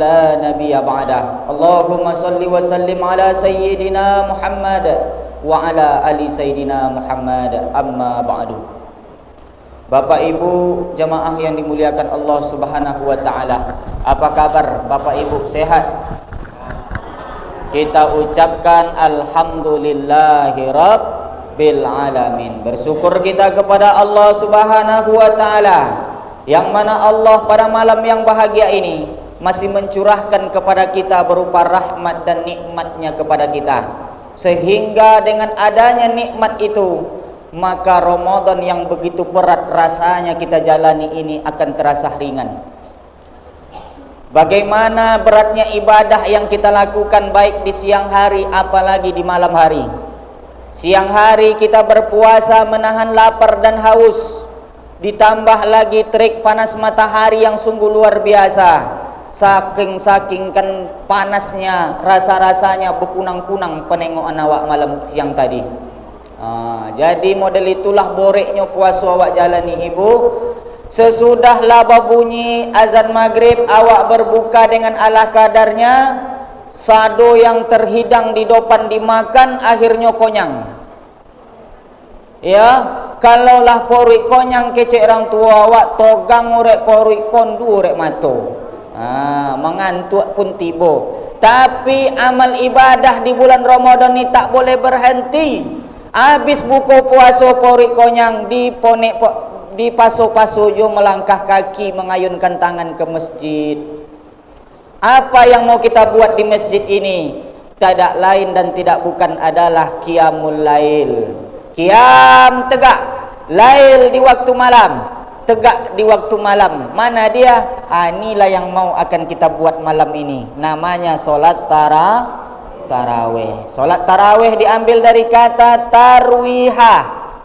لا نبي بعده اللهم صل وسلم على سيدنا محمد وعلى آل سيدنا محمد أما بعد Bapak Ibu jamaah yang dimuliakan Allah Subhanahu wa taala. Apa kabar Bapak Ibu? Sehat? Kita ucapkan alhamdulillahi rabbil alamin. Bersyukur kita kepada Allah Subhanahu wa taala yang mana Allah pada malam yang bahagia ini masih mencurahkan kepada kita berupa rahmat dan nikmatnya kepada kita. Sehingga dengan adanya nikmat itu maka Ramadan yang begitu berat rasanya kita jalani ini akan terasa ringan. Bagaimana beratnya ibadah yang kita lakukan baik di siang hari apalagi di malam hari. Siang hari kita berpuasa menahan lapar dan haus. Ditambah lagi terik panas matahari yang sungguh luar biasa. Saking-saking kan panasnya rasa-rasanya berkunang-kunang penengokan awak malam siang tadi. Ha, jadi model itulah boreknya puasa awak jalani ibu. Sesudah laba bunyi azan maghrib awak berbuka dengan ala kadarnya. Sado yang terhidang di depan dimakan akhirnya konyang. Ya, kalaulah pori konyang kecek orang tua awak togang orek pori kondu orek mato. Mengantuk pun tiba. Tapi amal ibadah di bulan Ramadan ni tak boleh berhenti. Habis buku puasa pori konyang di ponek di paso-paso melangkah kaki mengayunkan tangan ke masjid. Apa yang mau kita buat di masjid ini? Tidak lain dan tidak bukan adalah qiyamul lail. Qiyam tegak, lail di waktu malam, tegak di waktu malam. Mana dia? Ah, inilah yang mau akan kita buat malam ini. Namanya solat tarawih tarawih. Solat tarawih diambil dari kata tarwiha.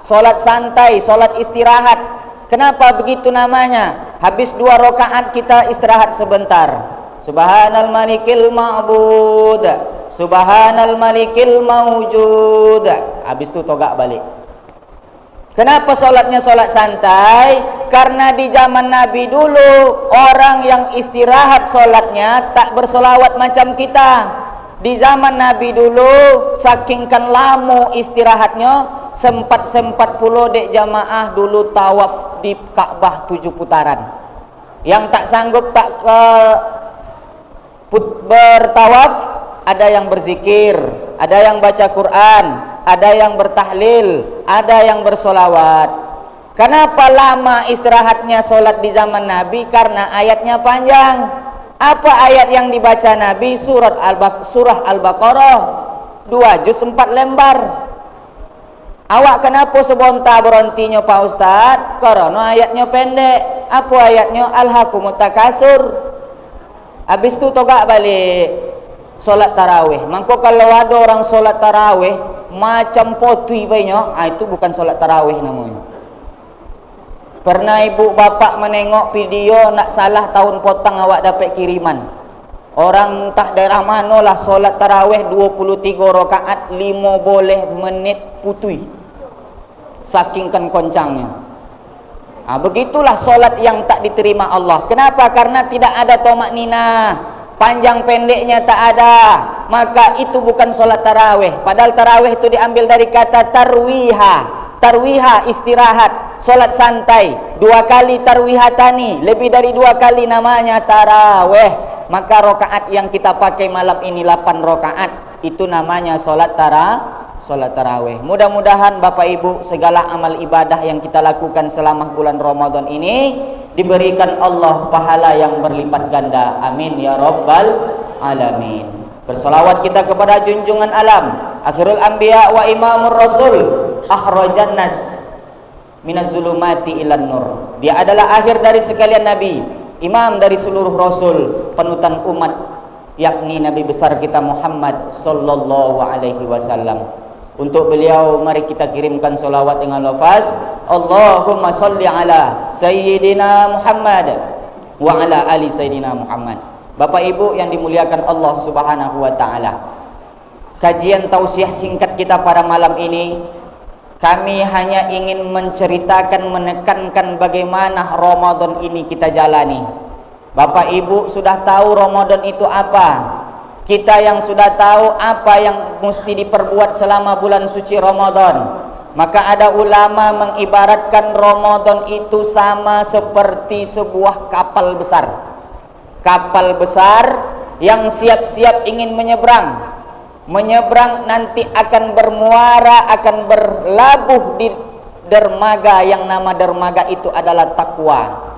Solat santai, solat istirahat. Kenapa begitu namanya? Habis dua rakaat kita istirahat sebentar. Subhanal malikil ma'bud. Subhanal malikil mawjud. Habis itu togak balik. Kenapa solatnya solat santai? Karena di zaman Nabi dulu orang yang istirahat solatnya tak bersolawat macam kita. Di zaman Nabi dulu sakingkan lama istirahatnya sempat-sempat puluh dek jamaah dulu tawaf di Ka'bah tujuh putaran. Yang tak sanggup tak ke bertawaf ada yang berzikir ada yang baca Quran ada yang bertahlil ada yang bersolawat kenapa lama istirahatnya solat di zaman Nabi karena ayatnya panjang apa ayat yang dibaca Nabi surat al surah Al-Baqarah dua juz empat lembar. Awak kenapa sebonta berhentinya Pak Ustaz? Karena ayatnya pendek. Apa ayatnya? Al-Hakumut Takasur. Habis itu togak balik solat tarawih. Mangko kalau ada orang solat tarawih macam potui banyak, ah itu bukan solat tarawih namanya. Pernah ibu bapak menengok video nak salah tahun potang awak dapat kiriman. Orang tak daerah mana lah solat tarawih 23 rakaat 5 boleh menit putui. Sakingkan koncangnya. Ha, begitulah solat yang tak diterima Allah. Kenapa? Karena tidak ada tomak nina. Panjang pendeknya tak ada. Maka itu bukan solat tarawih. Padahal tarawih itu diambil dari kata tarwiha. Tarwiha istirahat. Solat santai. Dua kali tarwihatani. Lebih dari dua kali namanya taraweh maka rokaat yang kita pakai malam ini 8 rokaat. Itu namanya solat tara solat taraweh mudah-mudahan Bapak Ibu segala amal ibadah yang kita lakukan selama bulan Ramadan ini diberikan Allah pahala yang berlipat ganda amin ya rabbal alamin bersolawat kita kepada junjungan alam akhirul anbiya wa imamur rasul akhrajan nas minaz zulumati ilan nur. Dia adalah akhir dari sekalian nabi, imam dari seluruh rasul, penutan umat yakni nabi besar kita Muhammad sallallahu alaihi wasallam. Untuk beliau mari kita kirimkan solawat dengan lafaz Allahumma salli ala sayyidina Muhammad wa ala ali sayyidina Muhammad. Bapak Ibu yang dimuliakan Allah Subhanahu wa taala. Kajian tausiah singkat kita pada malam ini kami hanya ingin menceritakan, menekankan bagaimana Ramadan ini kita jalani. Bapak Ibu sudah tahu Ramadan itu apa? Kita yang sudah tahu apa yang mesti diperbuat selama bulan suci Ramadan. Maka ada ulama mengibaratkan Ramadan itu sama seperti sebuah kapal besar. Kapal besar yang siap-siap ingin menyeberang. Menyeberang nanti akan bermuara, akan berlabuh di dermaga yang nama dermaga itu adalah takwa.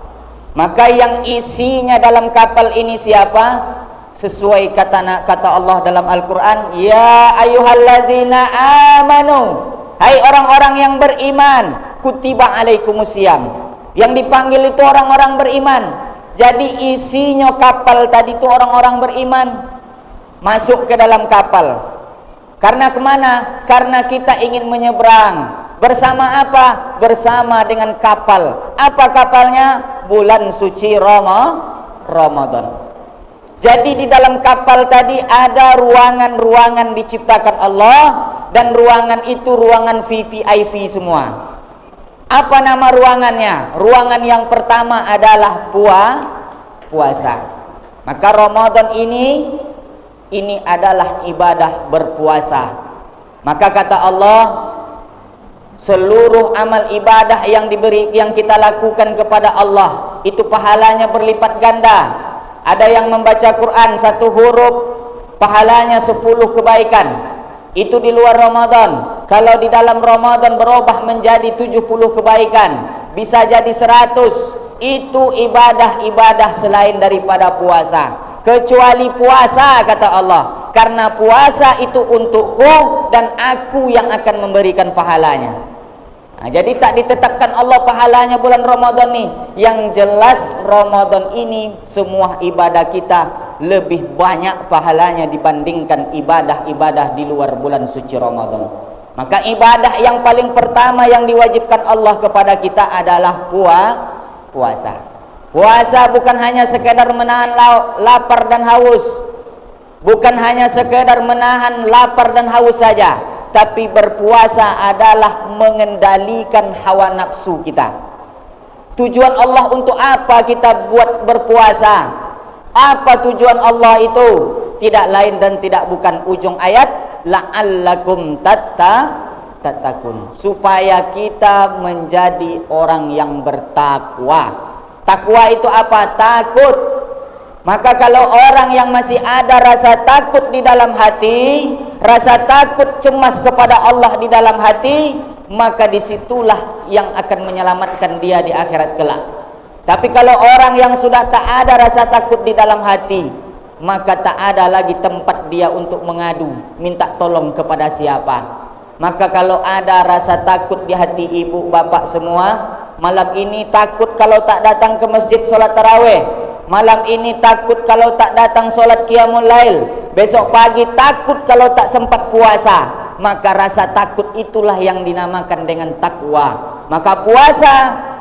Maka yang isinya dalam kapal ini siapa? Sesuai kata kata Allah dalam Al-Qur'an, "Ya ayyuhallazina amanu." Hai orang-orang yang beriman, kutiba alaikumusiyam. Yang dipanggil itu orang-orang beriman. Jadi isinya kapal tadi itu orang-orang beriman masuk ke dalam kapal. Karena ke mana? Karena kita ingin menyeberang Bersama apa? Bersama dengan kapal. Apa kapalnya? Bulan suci Rama, Ramadan. Jadi di dalam kapal tadi ada ruangan-ruangan diciptakan Allah dan ruangan itu ruangan VVIP semua. Apa nama ruangannya? Ruangan yang pertama adalah pua, puasa. Maka Ramadan ini ini adalah ibadah berpuasa. Maka kata Allah, seluruh amal ibadah yang diberi yang kita lakukan kepada Allah itu pahalanya berlipat ganda ada yang membaca Quran satu huruf pahalanya sepuluh kebaikan itu di luar Ramadan. Kalau di dalam Ramadan berubah menjadi tujuh puluh kebaikan bisa jadi seratus. Itu ibadah-ibadah selain daripada puasa. Kecuali puasa kata Allah. Karena puasa itu untukku dan aku yang akan memberikan pahalanya. Nah, jadi tak ditetapkan Allah pahalanya bulan Ramadan nih yang jelas Ramadan ini semua ibadah kita lebih banyak pahalanya dibandingkan ibadah-ibadah di luar bulan suci Ramadan maka ibadah yang paling pertama yang diwajibkan Allah kepada kita adalah puasa Puasa bukan hanya sekedar menahan lapar dan haus. Bukan hanya sekedar menahan lapar dan haus saja, tapi berpuasa adalah mengendalikan hawa nafsu kita. Tujuan Allah untuk apa kita buat berpuasa? Apa tujuan Allah itu? Tidak lain dan tidak bukan ujung ayat la'allakum tatta tatakun supaya kita menjadi orang yang bertakwa Takwa itu apa? Takut. Maka kalau orang yang masih ada rasa takut di dalam hati, rasa takut cemas kepada Allah di dalam hati, maka di situlah yang akan menyelamatkan dia di akhirat kelak. Tapi kalau orang yang sudah tak ada rasa takut di dalam hati, maka tak ada lagi tempat dia untuk mengadu, minta tolong kepada siapa. Maka kalau ada rasa takut di hati ibu bapak semua, malam ini takut kalau tak datang ke masjid solat tarawih. Malam ini takut kalau tak datang solat qiyamul lail. Besok pagi takut kalau tak sempat puasa. Maka rasa takut itulah yang dinamakan dengan takwa. Maka puasa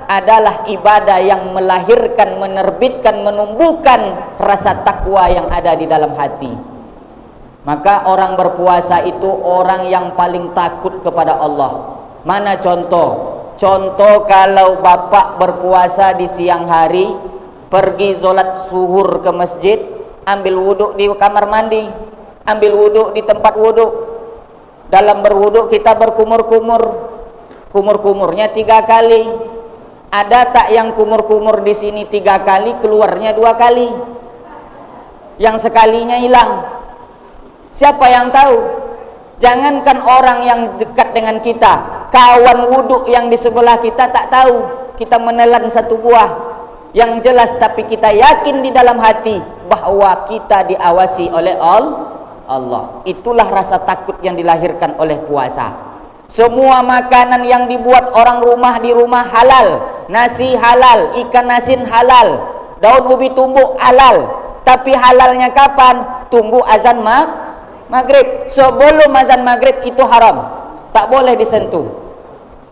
adalah ibadah yang melahirkan, menerbitkan, menumbuhkan rasa takwa yang ada di dalam hati. Maka orang berpuasa itu orang yang paling takut kepada Allah. Mana contoh? Contoh kalau bapak berpuasa di siang hari Pergi zolat suhur ke masjid Ambil wuduk di kamar mandi Ambil wuduk di tempat wuduk. Dalam berwuduk kita berkumur-kumur. Kumur-kumurnya tiga kali Ada tak yang kumur-kumur di sini tiga kali Keluarnya dua kali? Yang sekalinya hilang. Siapa yang tahu? Jangankan orang yang dekat dengan kita kawan wuduk yang di sebelah kita tak tahu. Kita menelan satu buah. Yang jelas tapi kita yakin di dalam hati bahwa kita diawasi oleh Allah. Itulah rasa takut yang dilahirkan oleh puasa semua makanan yang dibuat orang rumah di rumah halal. Nasi halal ikan asin halal daun ubi tumbuk halal. Tapi halalnya kapan? Tunggu azan mag maghrib. Sebelum azan maghrib itu haram. Tak boleh disentuh.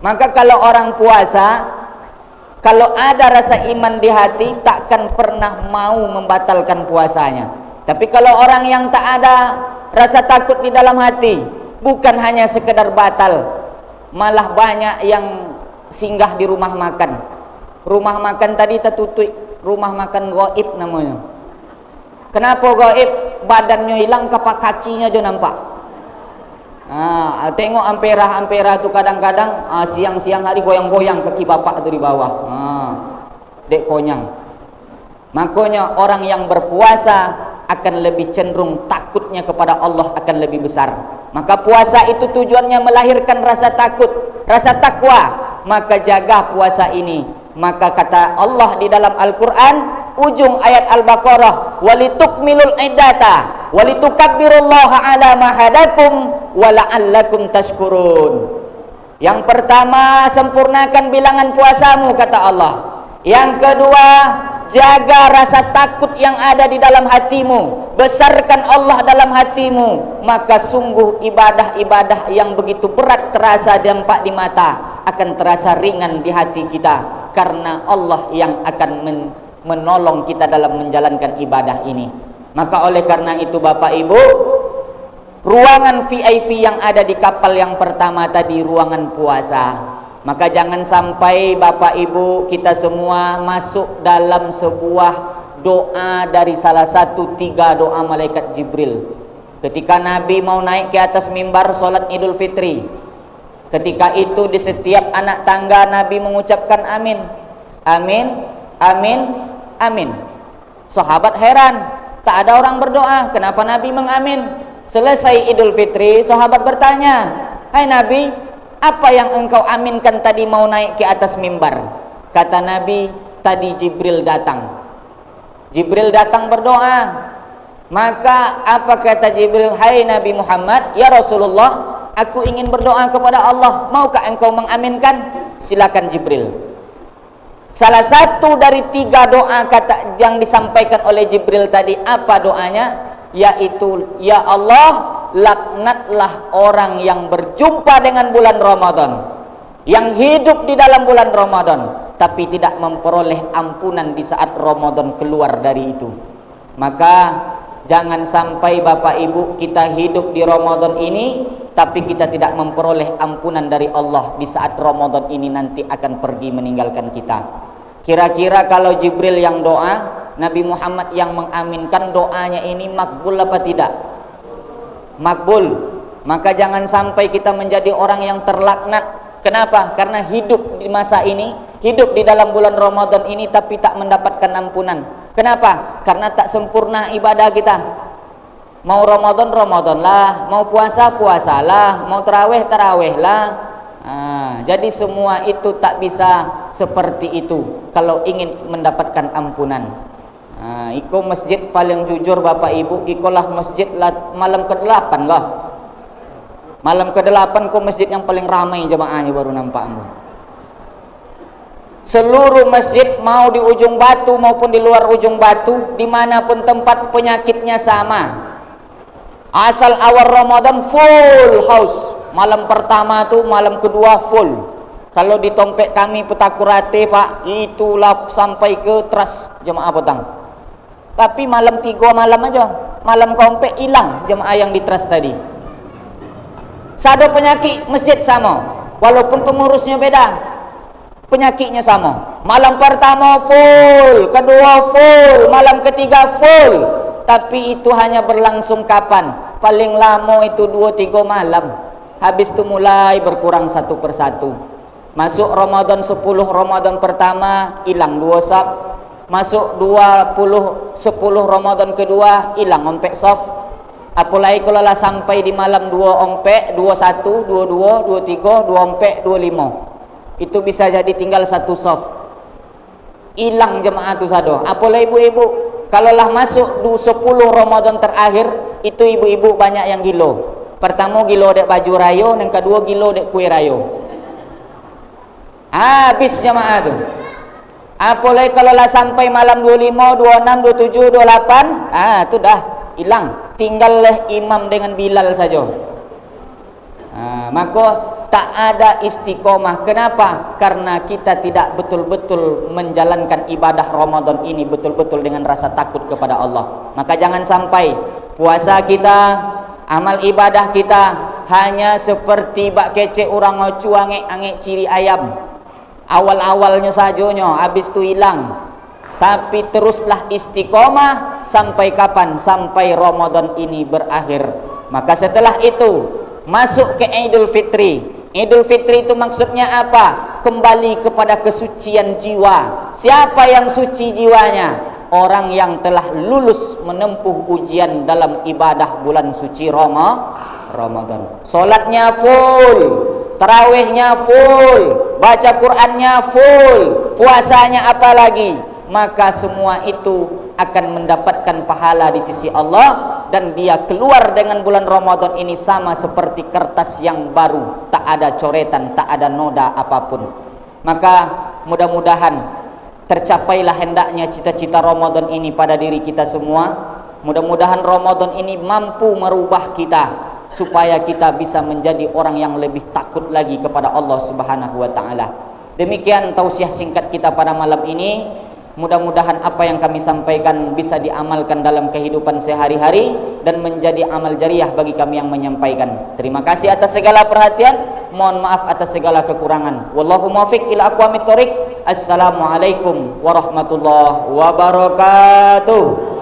Maka kalau orang puasa kalau ada rasa iman di hati takkan pernah mau membatalkan puasanya. Tapi kalau orang yang tak ada rasa takut di dalam hati bukan hanya sekedar batal malah banyak yang singgah di rumah makan rumah makan tadi tertutup rumah makan goib namanya kenapa goib badannya hilang kapak kakinya aja nampak Ah, tengok ampera-ampera tu kadang-kadang ah, siang-siang hari goyang-goyang kaki bapak tu di bawah. Ah, dek konyang. Makanya orang yang berpuasa akan lebih cenderung takutnya kepada Allah akan lebih besar. Maka puasa itu tujuannya melahirkan rasa takut, rasa takwa. Maka jaga puasa ini. Maka kata Allah di dalam Al-Quran, ujung ayat Al-Baqarah, walitukmilul iddata walitukabbirullaha ala ma hadakum wa la'allakum tashkurun. Yang pertama, sempurnakan bilangan puasamu kata Allah. Yang kedua, jaga rasa takut yang ada di dalam hatimu. Besarkan Allah dalam hatimu, maka sungguh ibadah-ibadah yang begitu berat terasa dampak di mata akan terasa ringan di hati kita karena Allah yang akan menolong kita dalam menjalankan ibadah ini. Maka oleh karena itu Bapak Ibu, ruangan VIP yang ada di kapal yang pertama tadi ruangan puasa. Maka jangan sampai Bapak Ibu kita semua masuk dalam sebuah doa dari salah satu tiga doa malaikat Jibril. Ketika Nabi mau naik ke atas mimbar solat Idul Fitri, ketika itu di setiap anak tangga Nabi mengucapkan amin, amin, amin, amin. Sahabat heran, Tak ada orang berdoa. Kenapa Nabi mengamin? Selesai Idul Fitri, sahabat bertanya, "Hai Nabi, apa yang engkau aminkan tadi mau naik ke atas mimbar?" Kata Nabi, "Tadi Jibril datang." Jibril datang berdoa. Maka apa kata Jibril? "Hai Nabi Muhammad, ya Rasulullah, aku ingin berdoa kepada Allah. Maukah engkau mengaminkan?" Silakan Jibril. Salah satu dari tiga doa kata yang disampaikan oleh Jibril tadi apa doanya? Yaitu ya Allah laknatlah orang yang berjumpa dengan bulan Ramadan yang hidup di dalam bulan Ramadan tapi tidak memperoleh ampunan di saat Ramadan keluar dari itu. Maka jangan sampai Bapak Ibu kita hidup di Ramadan ini tapi kita tidak memperoleh ampunan dari Allah di saat Ramadan ini nanti akan pergi meninggalkan kita. Kira-kira kalau Jibril yang doa, Nabi Muhammad yang mengaminkan doanya ini makbul apa tidak? Makbul. Maka jangan sampai kita menjadi orang yang terlaknat. Kenapa? Karena hidup di masa ini, hidup di dalam bulan Ramadan ini tapi tak mendapatkan ampunan. Kenapa? Karena tak sempurna ibadah kita. Mau Ramadan Ramadan lah, mau puasa puasalah, mau terawih terawih lah, Ah, jadi semua itu tak bisa seperti itu kalau ingin mendapatkan ampunan. Ah, iko masjid paling jujur Bapak Ibu, ikolah masjid malam ke-8 lah. Malam ke-8 kok masjid yang paling ramai jemaahnya baru nampakmu. Seluruh masjid mau di ujung batu maupun di luar ujung batu, di mana pun tempat penyakitnya sama. Asal awal Ramadan full house malam pertama tu malam kedua full kalau di tompek kami petakurate pak itulah sampai ke teras jemaah petang tapi malam tiga malam aja. Malam kompek hilang jemaah yang di teras tadi. Sado penyakit masjid sama. Walaupun pengurusnya beda penyakitnya sama. Malam pertama full kedua full malam ketiga full. Tapi itu hanya berlangsung kapan? Paling lama itu dua tiga malam. Habis itu mulai berkurang satu persatu. Masuk Ramadan 10 Ramadan pertama hilang dua sab masuk 20 10 Ramadan kedua hilang ompek soft. Apalagi kalau lah sampai di malam dua ompek dua satu dua dua dua tiga dua ompek dua lima. Itu bisa jadi tinggal satu soft. Hilang jemaah tu sado. Apalagi ibu-ibu kalau lah masuk 10 Ramadan terakhir itu ibu-ibu banyak yang gilo. Pertama gilo dek baju rayo yang kedua gilo dek kue rayo. Habis jamaah tu apalagi kalau lah sampai malam 25, 26, 27, 28 ah tu dah hilang. Tinggal leh imam dengan Bilal saja. Ah, maka tak ada istiqomah. Kenapa? karena kita tidak betul-betul menjalankan ibadah Ramadan ini betul-betul dengan rasa takut kepada Allah. Maka jangan sampai puasa kita amal ibadah kita hanya seperti bak kece orang ngocu angek angek ciri ayam awal-awalnya sajonyo habis tu hilang. Tapi teruslah istiqomah sampai kapan? Sampai Ramadan ini berakhir. Maka setelah itu masuk ke Idul Fitri. Idul Fitri itu maksudnya apa? Kembali kepada kesucian jiwa. Siapa yang suci jiwanya? Orang yang telah lulus menempuh ujian dalam ibadah bulan suci Roma Ramadan. Solatnya full Terawihnya full, baca Qur'annya full, puasanya apalagi, maka semua itu akan mendapatkan pahala di sisi Allah dan dia keluar dengan bulan Ramadan ini sama seperti kertas yang baru, tak ada coretan, tak ada noda apa pun. Maka mudah-mudahan tercapailah hendaknya cita-cita Ramadan ini pada diri kita semua. Mudah-mudahan Ramadan ini mampu merubah kita supaya kita bisa menjadi orang yang lebih takut lagi kepada Allah Subhanahu wa taala. Demikian tausiah singkat kita pada malam ini. Mudah-mudahan apa yang kami sampaikan bisa diamalkan dalam kehidupan sehari-hari dan menjadi amal jariah bagi kami yang menyampaikan. Terima kasih atas segala perhatian. Mohon maaf atas segala kekurangan. Wallahu muwaffiq ila aqwamit thoriq. Assalamualaikum warahmatullahi wabarakatuh.